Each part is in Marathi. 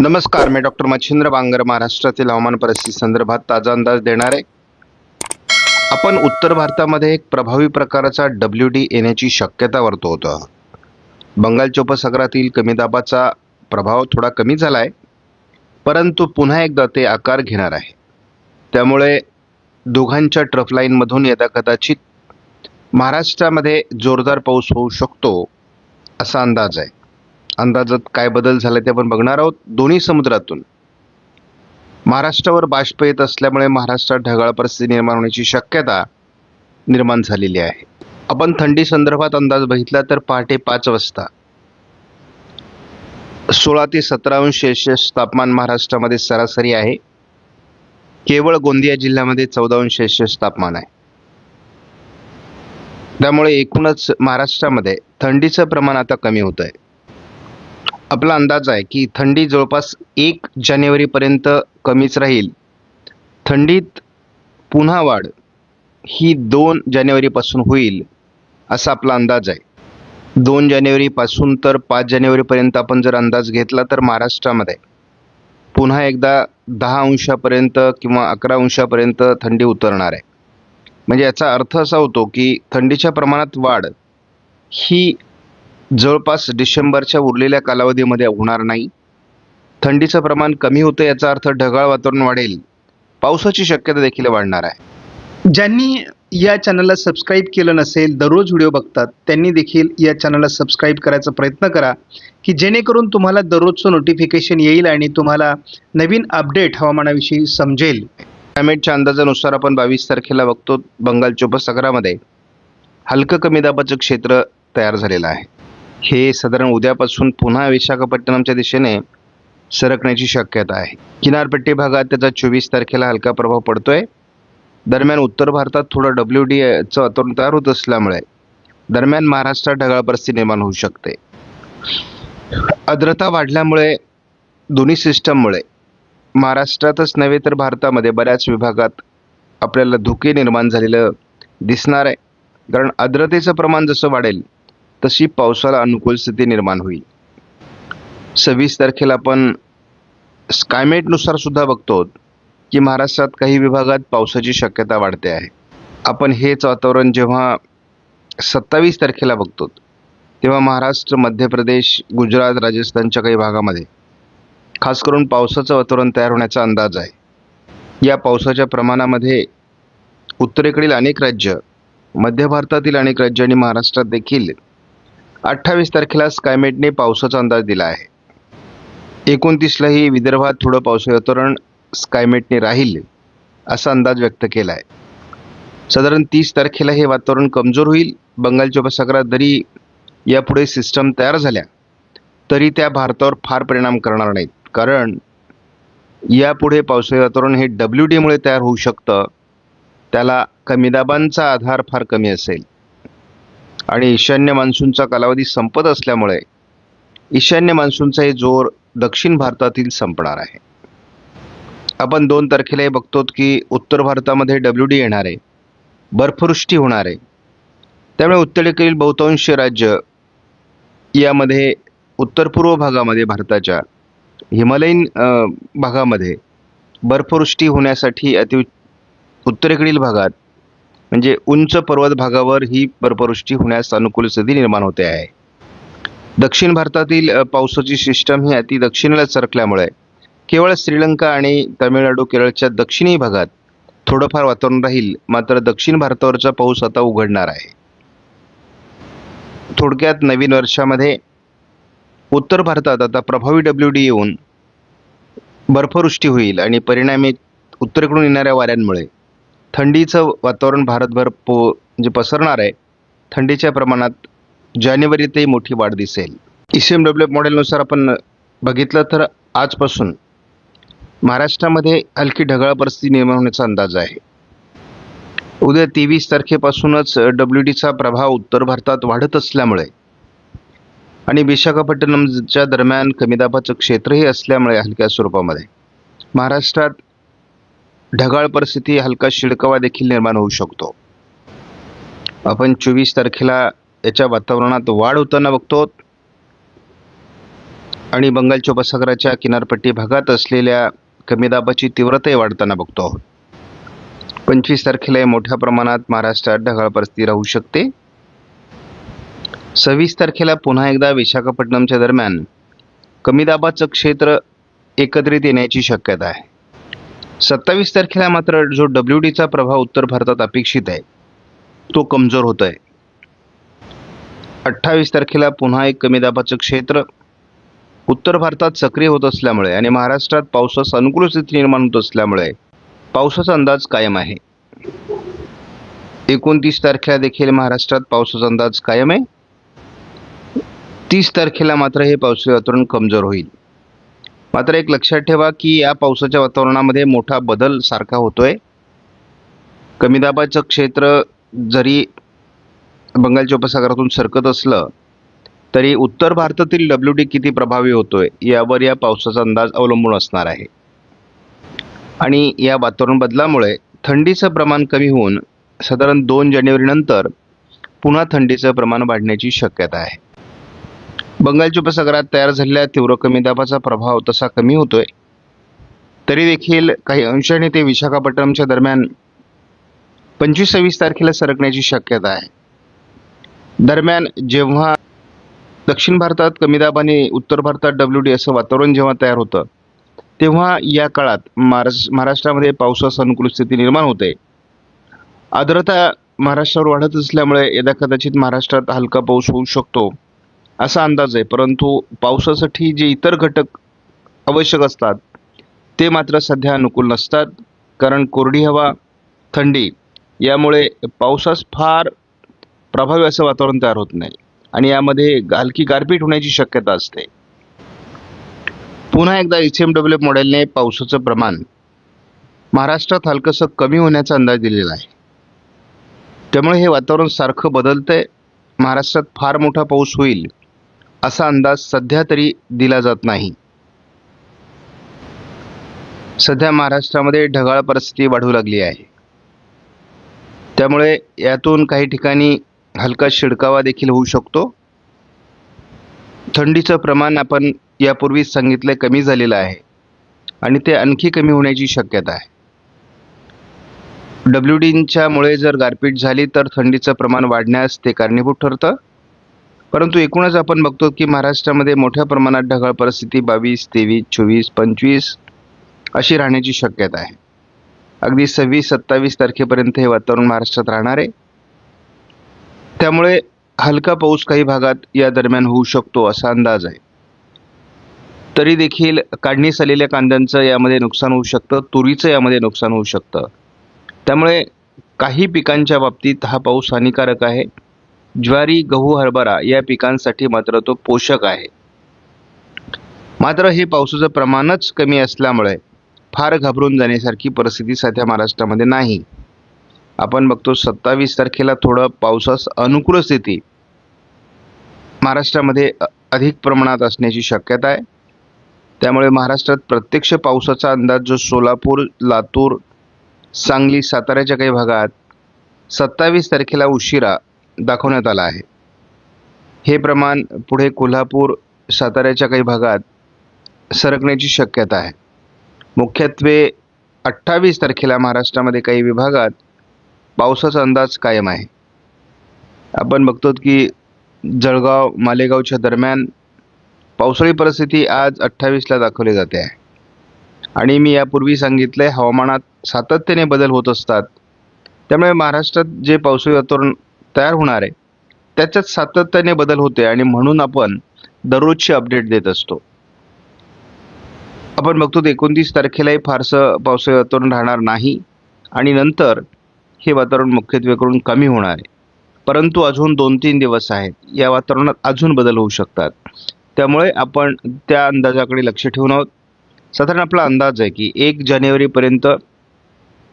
नमस्कार मी डॉक्टर मच्छिंद्र बांगर महाराष्ट्रातील हवामान परिस्थिती संदर्भात ताजा अंदाज देणार आहे. आपण उत्तर भारतामध्ये एक प्रभावी प्रकारचा डब्ल्यू डी येण्याची शक्यता वर्तवतो. बंगालच्या उपसागरातील कमी दाबाचा प्रभाव थोडा कमी झाला आहे परंतु पुन्हा एकदा ते आकार घेणार आहे. त्यामुळे दोघांच्या ट्रफ लाईनमधून यदा कदाचित महाराष्ट्रामध्ये जोरदार पाऊस होऊ शकतो असा अंदाज आहे. अंदाजात काय बदल झाला ते आपण बघणार आहोत. दोन्ही समुद्रातून. महाराष्ट्रावर बाष्प येत असल्यामुळे महाराष्ट्रात ढगाळ परिस्थिती निर्माण होण्याची शक्यता निर्माण झालेली आहे. आपण थंडी संदर्भात अंदाज बघितला तर पहाटे पाच वाजता सोळा ते सतरा अंश सेल्सिअस तापमान महाराष्ट्रामध्ये सरासरी आहे. केवळ गोंदिया जिल्ह्यामध्ये चौदा अंश सेल्सिअस तापमान आहे. त्यामुळे एकूणच महाराष्ट्रामध्ये थंडीचं प्रमाण आता कमी होत आहे आपला अंदाज आहे की थंडी जवळपास एक जानेवारीपर्यंत कमीच राहील. थंडीत पुन्हा वाढ ही दोन जानेवारीपासून होईल असा आपला अंदाज आहे. दोन जानेवारीपासून तर पाच जानेवारीपर्यंत आपण जर अंदाज घेतला तर महाराष्ट्रामध्ये पुन्हा एकदा दहा अंशापर्यंत किंवा अकरा अंशापर्यंत थंडी उतरणार आहे. म्हणजे याचा अर्थ असा होतो की थंडीच्या प्रमाणात वाढ ही जवळपास डिसेंबरच्या उरलेल्या कालावधीमध्ये होणार नाही. थंडीचं प्रमाण कमी होतं याचा अर्थ ढगाळ वातावरण वाढेल. पावसाची शक्यता देखील वाढणार आहे. ज्यांनी या चॅनलला सबस्क्राईब केलं नसेल दररोज व्हिडिओ बघतात त्यांनी देखील या चॅनलला सबस्क्राईब करायचा प्रयत्न करा की जेणेकरून तुम्हाला दररोजचं नोटिफिकेशन येईल आणि तुम्हाला नवीन अपडेट हवामानाविषयी समजेल. क्लायमेटच्या अंदाजानुसार आपण बावीस तारखेला बघतो बंगालच्या उपसागरामध्ये. हलकं कमी दाबाचं क्षेत्र तयार झालेलं आहे. हे साधारण उद्यापासून पुन्हा विशाखापट्टणमच्या दिशेने सरकण्याची शक्यता आहे. किनारपट्टी भागात त्याचा चोवीस तारखेला हलका प्रभाव पडतोय. दरम्यान उत्तर भारतात थोडं डब्ल्यू डीचं वातावरण तयार होत असल्यामुळे दरम्यान महाराष्ट्रात ढगाळ परिस्थिती निर्माण होऊ शकते. आर्द्रता वाढल्यामुळे दोन्ही सिस्टममुळे महाराष्ट्रातच नव्हे तर भारतामध्ये बऱ्याच विभागात आपल्याला धुके निर्माण झालेलं दिसणार आहे. कारण आर्द्रतेचं प्रमाण जसं वाढेल तशी पावसाला अनुकूल स्थिती निर्माण होईल. सव्वीस तारखेला आपण स्कायमेटनुसार सुद्धा बघतो की महाराष्ट्रात काही विभागात पावसाची शक्यता वाढते आहे. आपण हेच वातावरण जेव्हा सत्तावीस तारखेला बघतो तेव्हा महाराष्ट्र मध्य प्रदेश गुजरात राजस्थानच्या काही भागामध्ये खास करून पावसाचं वातावरण तयार होण्याचा अंदाज आहे. या पावसाच्या प्रमाणामध्ये उत्तरेकडील अनेक राज्य मध्य भारतातील अनेक राज्य आणि महाराष्ट्रात देखील अठ्ठावीस तारखेला स्कायमेटने पावसाचा अंदाज दिला आहे. एकोणतीसलाही विदर्भात थोडं पावसाळी वातावरण स्कायमेटने राहील असा अंदाज व्यक्त केला आहे साधारण तीस तारखेला हे वातावरण कमजोर होईल. बंगालच्या उपसागरात जरी यापुढे सिस्टम तयार झाल्या तरी त्या भारतावर फार परिणाम करणार नाहीत. कारण यापुढे पावसाळी वातावरण हे डब्ल्यू डीमुळे तयार होऊ शकतं. त्याला कमी दाबांचा आधार फार कमी असेल. आणि ईशान्य मान्सूनचा कालावधी संपत असल्यामुळे ईशान्य मान्सूनचाही जोर दक्षिण भारतातील संपणार आहे. आपण दोन तारखेला हे बघतो की उत्तर भारतामध्ये डब्ल्यू डी येणार आहे बर्फवृष्टी होणार आहे त्यामुळे उत्तरेकडील बहुतांश राज्य यामध्ये उत्तर पूर्व भागामध्ये भारताच्या हिमालयीन भागामध्ये बर्फवृष्टी होण्यासाठी अति उत्तरेकडील भागात म्हणजे उंच पर्वत भागावर ही बर्फवृष्टी होण्यास अनुकूल स्थिती निर्माण होते आहे. दक्षिण भारतातील पावसाची सिस्टम ही अति दक्षिणेला सरकल्यामुळे केवळ श्रीलंका आणि तमिळनाडू केरळच्या दक्षिणी भागात थोडंफार वातावरण राहील मात्र दक्षिण भारतावरचा पाऊस आता उघडणार आहे. थोडक्यात नवीन वर्षामध्ये उत्तर भारतात आता प्रभावी डब्ल्यू डी येऊन बर्फवृष्टी होईल आणि परिणामी उत्तरेकडून येणाऱ्या वाऱ्यांमुळे थंडीचं वातावरण भारतभर पो म्हणजे पसरणार आहे थंडीच्या प्रमाणात जानेवारीतही मोठी वाढ दिसेल. ई सी एम डब्ल्यू मॉडेलनुसार आपण बघितलं तर आजपासून महाराष्ट्रामध्ये हलकी ढगाळ परिस्थिती निर्माण होण्याचा अंदाज आहे. उद्या तेवीस तारखेपासूनच डब्ल्यू डीचा प्रभाव उत्तर भारतात वाढत असल्यामुळे आणि विशाखापट्टणमच्या दरम्यान कमी दाबाचं क्षेत्रही असल्यामुळे हलक्या स्वरूपामध्ये महाराष्ट्रात ढगाळ परिस्थिती हलका शिडकावा देखील निर्माण होऊ शकतो. आपण चोवीस तारखेला याच्या वातावरणात वाढ होताना बघतो. आणि बंगालच्या उपसागराच्या किनारपट्टी भागात असलेल्या कमी दाबाची तीव्रताही वाढताना बघतो. आहोत पंचवीस तारखेला मोठ्या प्रमाणात महाराष्ट्रात ढगाळ परिस्थिती राहू शकते. सव्वीस तारखेला पुन्हा एकदा विशाखापट्टणमच्या दरम्यान कमी दाबाचं क्षेत्र एकत्रित येण्याची शक्यता आहे. सत्तावीस तारखेला मात्र जो डब्ल्यू डीचा प्रभाव उत्तर भारतात अपेक्षित आहे तो कमजोर होत आहे अठ्ठावीस तारखेला पुन्हा एक कमी दाबाचं क्षेत्र उत्तर भारतात सक्रिय होत असल्यामुळे आणि महाराष्ट्रात पावसास अनुकूल स्थिती निर्माण होत असल्यामुळे पावसाचा अंदाज कायम आहे. एकोणतीस तारखेला देखील महाराष्ट्रात पावसाचा अंदाज कायम आहे. तीस तारखेला मात्र हे पावसाचे वातावरण कमजोर होईल. मात्र एक लक्षात ठेवा की या पावसाच्या वातावरणामध्ये मोठा बदल सारखा होतोय. कमी दाबाचं क्षेत्र जरी बंगालच्या उपसागरातून सरकत असलं तरी उत्तर भारतातील डब्ल्यू डी किती प्रभावी होतोय यावर या पावसाचा अंदाज अवलंबून असणार आहे. आणि या वातावरण बदलामुळे थंडीचं प्रमाण कमी होऊन साधारण दोन जानेवारीनंतर पुन्हा थंडीचं प्रमाण वाढण्याची शक्यता आहे. बंगालच्या उपसागरात तयार झालेल्या तीव्र कमी दाबाचा प्रभाव तसा कमी होतोय. तरी देखील काही अंशाने ते विशाखापट्टणमच्या दरम्यान पंचवीस सव्वीस तारखेला सरकण्याची शक्यता आहे. दरम्यान जेव्हा दक्षिण भारतात कमी दाब आणि उत्तर भारतात डब्ल्यू डी असं वातावरण जेव्हा तयार होतं तेव्हा या काळात महाराष्ट्र महाराष्ट्रामध्ये पावसास अनुकूल स्थिती निर्माण होते. आर्द्रता महाराष्ट्रावर वाढत असल्यामुळे यदा कदाचित महाराष्ट्रात हलका पाऊस होऊ शकतो. असा अंदाज आहे. परंतु पावसासाठी जे इतर घटक आवश्यक असतात ते मात्र सध्या अनुकूल नसतात. कारण कोरडी हवा थंडी यामुळे पावसास फार प्रभावी असं वातावरण तयार होत नाही. आणि यामध्ये हलकी गारपीट होण्याची शक्यता असते. पुन्हा एकदा एच एम डब्ल्यू मॉडेलने पावसाचं प्रमाण महाराष्ट्रात हलकंसं कमी होण्याचा अंदाज दिलेला आहे. त्यामुळे हे वातावरण सारखं बदलतंय. महाराष्ट्रात फार मोठा पाऊस होईल असा अंदाज सध्या तरी दिला जात नाही. सध्या महाराष्ट्रामध्ये ढगाळ परिस्थिती वाढू लागली आहे. त्यामुळे यातून काही ठिकाणी हलका शिडकावा देखील होऊ शकतो. थंडीचं प्रमाण आपण यापूर्वीच सांगितलं कमी झालेलं आहे आणि ते आणखी कमी होण्याची शक्यता आहे. डब्ल्यू डींच्यामुळे जर गारपीट झाली तर थंडीचं प्रमाण वाढण्यास ते कारणीभूत ठरतं. परंतु एकूणच आपण बघतो की महाराष्ट्रामध्ये मोठ्या प्रमाणात ढगाळ परिस्थिती बावीस तेवीस चोवीस पंचवीस अशी राहण्याची शक्यता आहे. अगदी सव्वीस सत्तावीस तारखेपर्यंत हे वातावरण महाराष्ट्रात राहणार आहे. त्यामुळे हलका पाऊस काही भागात या दरम्यान होऊ शकतो असा अंदाज आहे. तरी देखील काढणीस आलेल्या कांद्यांचं यामध्ये नुकसान होऊ शकतं तुरीचं यामध्ये नुकसान होऊ शकतं. त्यामुळे काही पिकांच्या बाबतीत हा पाऊस हानिकारक आहे. ज्वारी गहू हरभरा या पिकांसाठी मात्र तो पोषक आहे. मात्र हे पावसाचं प्रमाणच कमी असल्यामुळे फार घाबरून जाण्यासारखी परिस्थिती सध्या महाराष्ट्रामध्ये नाही. आपण बघतो सत्तावीस तारखेला थोडं पावसास अनुकूल स्थिती महाराष्ट्रामध्ये अधिक प्रमाणात असण्याची शक्यता आहे. त्यामुळे महाराष्ट्रात प्रत्यक्ष पावसाचा अंदाज जो सोलापूर लातूर सांगली साताऱ्याच्या काही भागात सत्तावीस तारखेला उशिरा दाखवण्यात आला आहे. हे प्रमाण पुढे कोल्हापूर साताऱ्याच्या काही भागात सरकण्याची शक्यता आहे. मुख्यत्वे अठ्ठावीस तारखेला महाराष्ट्रामध्ये काही विभागात पावसाचा अंदाज कायम आहे. आपण बघतो की जळगाव मालेगावच्या दरम्यान पावसाळी परिस्थिती आज अठ्ठावीसला दाखवली जाते आहे. आणि मी यापूर्वी सांगितलं आहे हवामानात सातत्याने बदल होत असतात. त्यामुळे महाराष्ट्रात जे पावसाळी वातावरण तयार होणार आहे. त्याच्यात सातत्याने बदल होते आणि म्हणून आपण दररोजची अपडेट देत असतो. आपण बघतो एकोणतीस तारखेलाही फारसं पावसाळी वातावरण राहणार नाही आणि नंतर हे वातावरण मुख्यत्वे करून कमी होणार आहे. परंतु अजून दोन तीन दिवस आहेत. या वातावरणात अजून बदल होऊ शकतात. त्यामुळे आपण त्या अंदाजाकडे लक्ष ठेवून आहोत. साधारण आपला अंदाज आहे की एक जानेवारीपर्यंत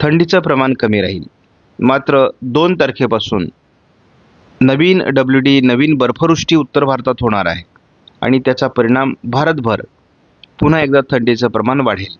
थंडीचं प्रमाण कमी राहील. मात्र दोन तारखेपासून नवीन डब्ल्यू डी नवीन बर्फवृष्टी उत्तर भारतात होणार आहे. आणि त्याचा परिणाम भारतभर पुन्हा एकदा थंडीचं प्रमाण वाढेल.